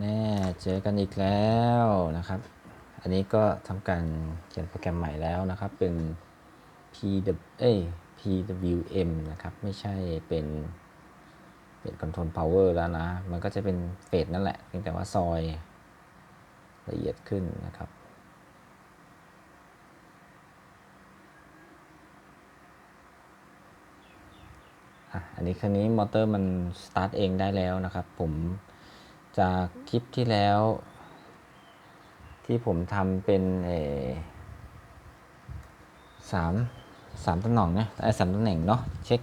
แน่เจอกันอีกแล้วนะครับ อันนี้ก็ทำการเขียนโปรแกรมใหม่แล้วนะครับ เป็น PW เอ้ PWM นะครับ ไม่ใช่เป็นเป็น Control Power แล้วนะ มันก็จะเป็นเฟสนั่นแหละเพียงแต่ว่าซอยละเอียดขึ้นนะครับอันนี้คันนี้มอเตอร์มันสตาร์ทเองได้แล้วนะครับ ผม จากคลิปที่แล้ว ที่ผมทำเป็นเอสามสามตำแหน่งนะไอ้สามตำแหน่งเนาะเช็ค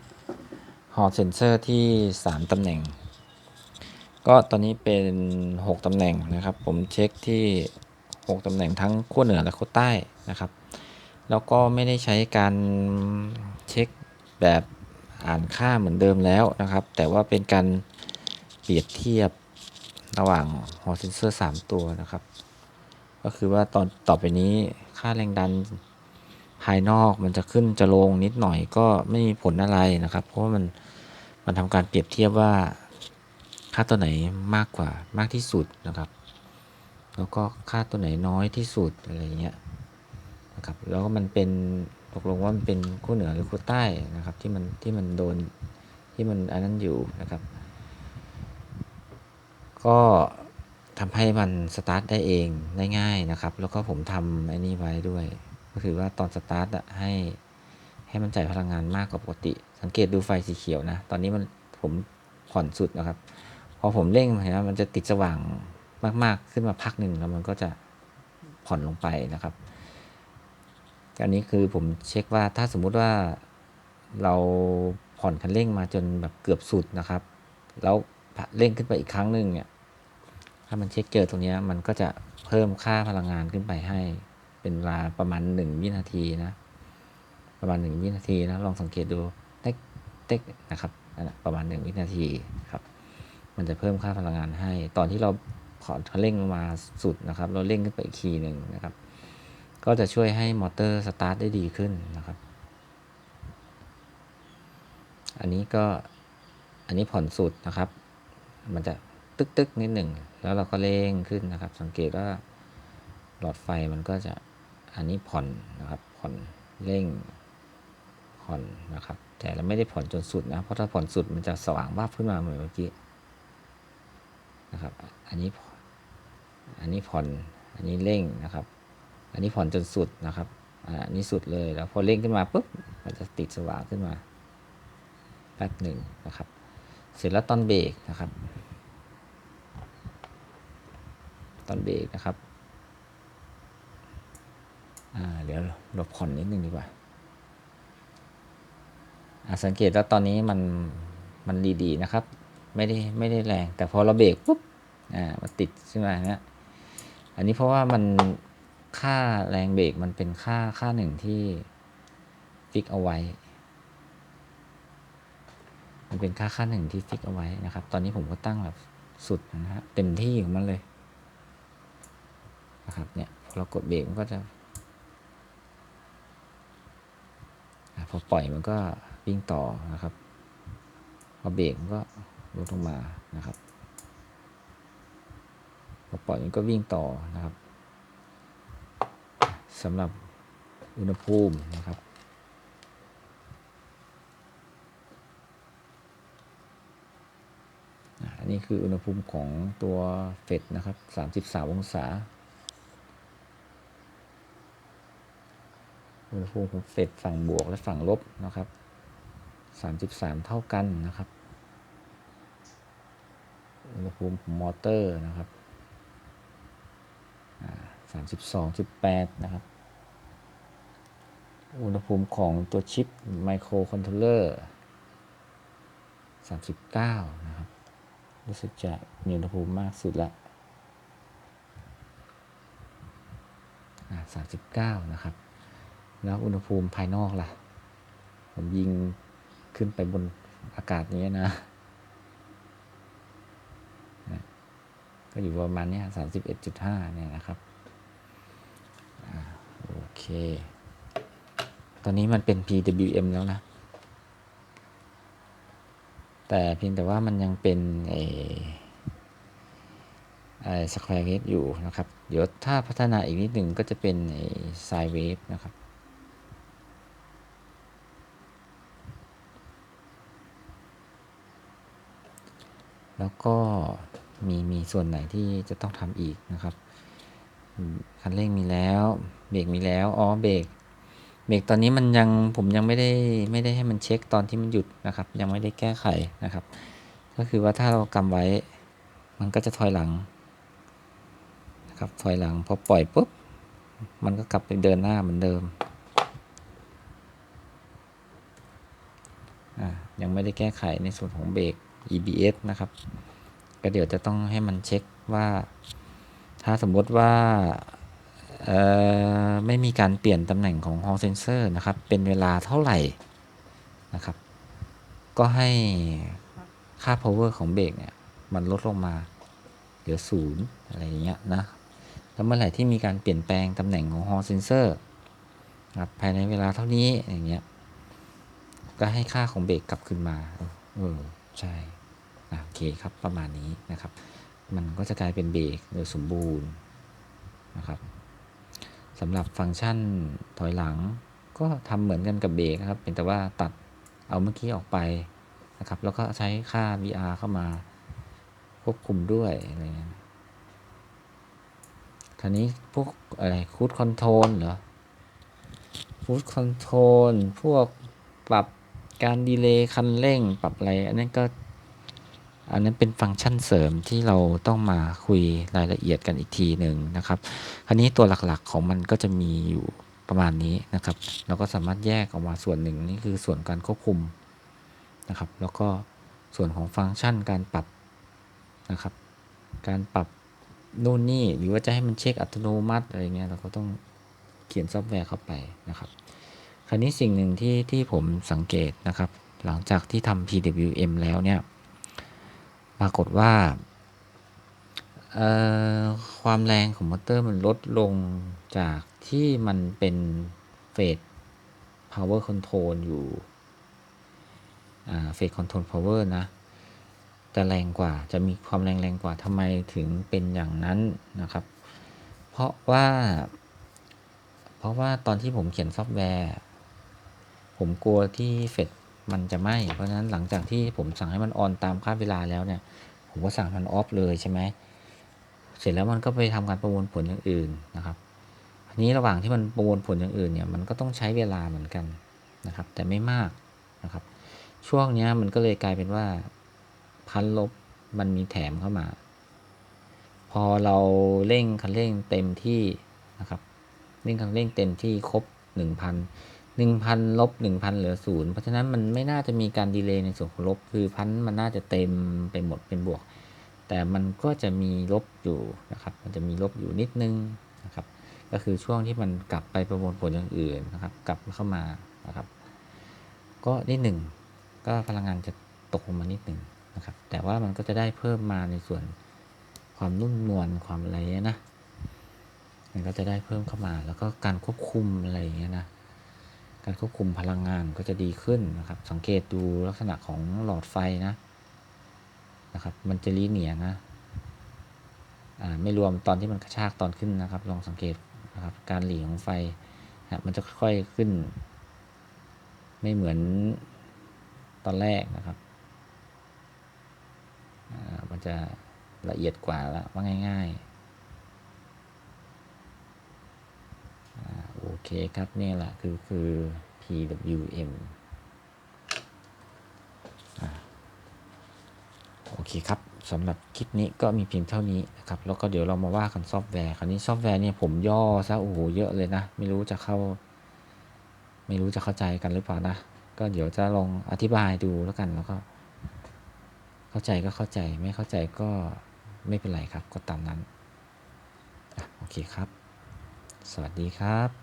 ฮอร์เซนเซอร์ที่สามตำแหน่ง ก็ตอนนี้เป็น6ตำแหน่งนะครับ ผมเช็คที่6ตำแหน่งทั้งขั้วเหนือและขั้วใต้นะครับ แล้วก็ไม่ได้ใช้การเช็คแบบอ่านค่าเหมือนเดิมแล้วนะครับ แต่ว่าเป็นการเปรียบเทียบ ระหว่างฮอร์เซนเซอร์3ตัวนะครับ ก็คือว่าตอนต่อไปนี้ค่าแรงดันภายนอกมันจะขึ้นจะลงนิดหน่อยก็ไม่มีผลอะไรนะครับ เพราะว่ามันมันทำการเปรียบเทียบว่าค่าตัวไหนมากกว่ามากที่สุดนะครับ แล้วก็ค่าตัวไหนน้อยที่สุดอะไรเงี้ยนะครับแล้วก็มันเป็นตกลงว่ามันเป็นขั้วเหนือหรือขั้วใต้นะครับที่มันที่มันโดนที่มันอันนั้นอยู่นะครับ ก็ทำให้มันสตาร์ทได้เองได้ง่ายนะครับ แล้วก็ผมทำไอ้นี่ไว้ด้วย ก็คือว่าตอนสตาร์ทให้ให้มันจ่ายพลังงานมากกว่าปกติ สังเกตดูไฟสีเขียวนะ ตอนนี้มันผมผ่อนสุดนะครับ พอผมเร่งเห็นไหมมันจะติดสว่างมากๆขึ้นมาพักหนึ่งแล้วมันก็จะผ่อนลงไปนะครับอันนี้คือผมเช็คว่าถ้าสมมุติว่าเราผ่อนคันเร่งมาจนแบบเกือบสุดนะครับ แล้วเร่งขึ้นไปอีกครั้งหนึ่งเนี่ยามันเช็คเจอตรงนี้มันก็จะเพิ่มค่าพลังงานขึ้นไปให้ เป็นเวลาประมาณหนึ่งวินาทีนะ ประมาณหนึ่งวินาทีนะลองสังเกตดูเต็กเต็กนะครับนั่นแหละประมาณหนึ่งวินาทีครับ มันจะเพิ่มค่าพลังงานให้ ตอนที่เราผ่อเร่งลงมาสุดนะครับ เราเร่งขึ้นไปอีกทีหนึ่งนะครับ ก็จะช่วยให้มอเตอร์สตาร์ทได้ดีขึ้นนะครับ อันนี้ก็อันนี้ผ่อนสุดนะครับ มันจะ ตึกตึกนิดหนึ่ง แล้วเราก็เร่งขึ้นนะครับ สังเกตว่าหลอดไฟมันก็จะอันนี้ผ่อนนะครับ ผ่อนเร่งผ่อนนะครับ แต่เราไม่ได้ผ่อนจนสุดนะ เพราะถ้าผ่อนสุดมันจะสว่างวาบขึ้นมาเหมือนเมื่อกี้นะครับ อันนี้อันนี้ผ่อน อันนี้เร่งนะครับ อันนี้ผ่อนจนสุดนะครับ อันนี้สุดเลย แล้วพอเร่งขึ้นมาปุ๊บ มันจะติดสว่างขึ้นมาแป๊บหนึ่งนะครับ เสร็จแล้วตอนเบรกนะครับ ตอนเบรกนะครับเดี๋ยวเราผ่อนนิดนึงดีกว่าสังเกตว่าตอนนี้มันมันดีๆนะครับ ไม่ได้ไม่ได้แรง แต่พอเราเบรกปุ๊บอ่ามันติดขึ้นมาเนี้ยอันนี้เพราะว่ามันค่าแรงเบรกมันเป็นค่าค่าหนึ่งที่ฟิกเอาไว้ มันเป็นค่าค่าหนึ่งที่ฟิกเอาไว้นะครับ ตอนนี้ผมก็ตั้งแบบสุดนะฮะเต็มที่ของมันเลย นะครับเนี่ยพอเรากดเบรกมันก็จะพอปล่อยมันก็วิ่งต่อนะครับพอเบรกมันก็ลดลงมานะครับพอปล่อยมันก็วิ่งต่อนะครับสำหรับอุณหภูมินะครับอันนี้คืออุณหภูมิของตัวเฟดนะครับ 33 องศา อุณหภูมิของเฟดฝั่งบวกและฝั่งลบนะครับ33 เท่ากันนะครับ อุณหภูมิของมอเตอร์นะครับ32.8 นะครับ อุณหภูมิของตัวชิปไมโครคอนโทรลเลอร์39 นะครับ รู้สึกจะมีอุณหภูมิมากสุดละ39 นะครับ แล้วอุณหภูมิภายนอกล่ะ ผมยิงขึ้นไปบนอากาศนี้นะ ก็อยู่ประมาณนี้31.5เอ็ดจุดห้าเนี่ยนะครับโอเค ตอนนี้มันเป็น PWM แล้วนะ แต่เพียงแต่ว่ามันยังเป็นเออสแควร์เวฟอยู่นะครับ เดี๋ยวถ้าพัฒนาอีกนิดหนึ่งก็จะเป็นไซเวฟนะครับ แล้วก็มีมีส่วนไหนที่จะต้องทำอีกนะครับคันเร่งมีแล้ว เบรกมีแล้วอ๋อเบรกเบรกตอนนี้มันยังผมยังไม่ได้ไม่ได้ให้มันเช็คตอนที่มันหยุดนะครับ ยังไม่ได้แก้ไขนะครับ ก็คือว่าถ้าเรากำไว้ มันก็จะถอยหลังนะครับถอยหลังพอปล่อยปุ๊บมันก็กลับไปเดินหน้าเหมือนเดิมอ่ายังไม่ได้แก้ไขในส่วนของเบรก EBS นะครับ ก็เดี๋ยวจะต้องให้มันเช็คว่า ถ้าสมมติว่าไม่มีการเปลี่ยนตำแหน่งของ Hall Sensor นะครับ เป็นเวลาเท่าไหร่นะครับ ก็ให้ค่า power ของเบรกเนี่ย มันลดลงมาเหลือศูนย์อะไรอย่างเงี้ยนะแล้วเมื่อไหร่ที่มีการเปลี่ยนแปลงตำแหน่งของ Hall Sensor นะครับภายในเวลาเท่านี้อย่างเงี้ย ก็ให้ค่าของเบรกกลับขึ้นมา เออ ใช่โอเคครับประมาณนี้นะครับ มันก็จะกลายเป็นเบรกโดยสมบูรณ์นะครับสำหรับฟังก์ชันถอยหลัง ก็ทำเหมือนกันกับเบรกนะครับเป็นแต่ว่าตัดเอาเมื่อกี้ออกไปนะครับ แล้วก็ใช้ค่า VR เข้ามาควบคุมด้วยอะไรเงี้ยทีนี้พวกอะไรคูดคอนโทรลเหรอคูดคอนโทรลพวกปรับ การดีเลย์คันเร่งปรับอะไรอันนั้นก็อันนั้นเป็นฟังก์ชันเสริมที่เราต้องมาคุยรายละเอียดกันอีกทีหนึ่งนะครับ คราวนี้ตัวหลักๆของมันก็จะมีอยู่ประมาณนี้นะครับ เราก็สามารถแยกออกมาส่วนหนึ่งนี่คือส่วนการควบคุมนะครับ แล้วก็ส่วนของฟังก์ชันการปรับนะครับ การปรับนู่นนี่หรือว่าจะให้มันเช็คอัตโนมัติอะไรเงี้ยเราก็ต้องเขียนซอฟต์แวร์เข้าไปนะครับ ราวนี้สิ่งหนึ่งที่ที่ผมสังเกตนะครับ หลังจากที่ทำ PWM แล้วเนี่ย ปรากฏว่าเอ่อความแรงของมอเตอร์มันลดลงจากที่มันเป็นเฟส power control อยู่เฟส control power นะ จะแรงกว่าจะมีความแรงแรงกว่าทำไมถึงเป็นอย่างนั้นนะครับ เพราะว่า เพราะว่าตอนที่ผมเขียนซอฟต์แวร์ ผมกลัวที่เฟสมันจะไหม้เพราะฉะนั้นหลังจากที่ผมสั่งให้มันออนตามค่าเวลาแล้วเนี่ย ผมก็สั่งมันออฟเลยใช่ไหมเสร็จแล้วมันก็ไปทำการประมวลผลอย่างอื่นนะครับทีนี้ระหว่างที่มันประมวลผลอย่างอื่นเนี่ยมันก็ต้องใช้เวลาเหมือนกันนะครับ แต่ไม่มากนะครับ ช่วงนี้มันก็เลยกลายเป็นว่าพันลบมันมีแถมเข้ามา พอเราเร่งคันเร่งเต็มที่นะครับเร่งคันเร่งเต็มที่ครบหนึ่งพัน หนึ่งพันลบหนึ่งพันเหลือศูนย์เพราะฉะนั้นมันไม่น่าจะมีการดีเลย์ในส่วนของลบ คือพันมันน่าจะเต็มไปหมดเป็นบวก แต่มันก็จะมีลบอยู่นะครับ มันจะมีลบอยู่นิดนึงนะครับ ก็คือช่วงที่มันกลับไปประมวลผลอย่างอื่นนะครับ กลับเข้ามานะครับ ก็นิดหนึ่งก็พลังงานจะตกลงมานิดหนึ่งนะครับ แต่ว่ามันก็จะได้เพิ่มมาในส่วนความนุ่มนวลความอะไรนะมันก็จะได้เพิ่มเข้ามา แล้วก็การควบคุมอะไรอย่างเงี้ยนะ การควบคุมพลังงานก็จะดีขึ้นนะครับ สังเกตดูลักษณะของหลอดไฟนะนะครับ มันจะลีเนียนะอ่าไม่รวมตอนที่มันกระชากตอนขึ้นนะครับ ลองสังเกตนะครับการหลีของไฟนะมันจะค่อยๆขึ้น ไม่เหมือนตอนแรกนะครับอ่ามันจะละเอียดกว่าแล้วว่าง่าย ๆอ่าโอ เคครับนี่แหละคือคือ PWM อโอเคครับสำหรับคลิปนี้ก็มีเพียงเท่านี้นะครับ แล้วก็เดี๋ยวเรามาว่ากันซอฟต์แวร์ คราวนี้ซอฟต์แวร์เนี่ยผมย่อซะโอ้โหเยอะเลยนะ ไม่รู้จะเข้า ไม่รู้จะเข้าใจกันหรือเปล่านะ ก็เดี๋ยวจะลองอธิบายดูแล้วกันแล้วก็ เข้าใจก็เข้าใจไม่เข้าใจก็ไม่เป็นไรครับ ก็ตามนั้นอโอเคครับ สวัสดีครับ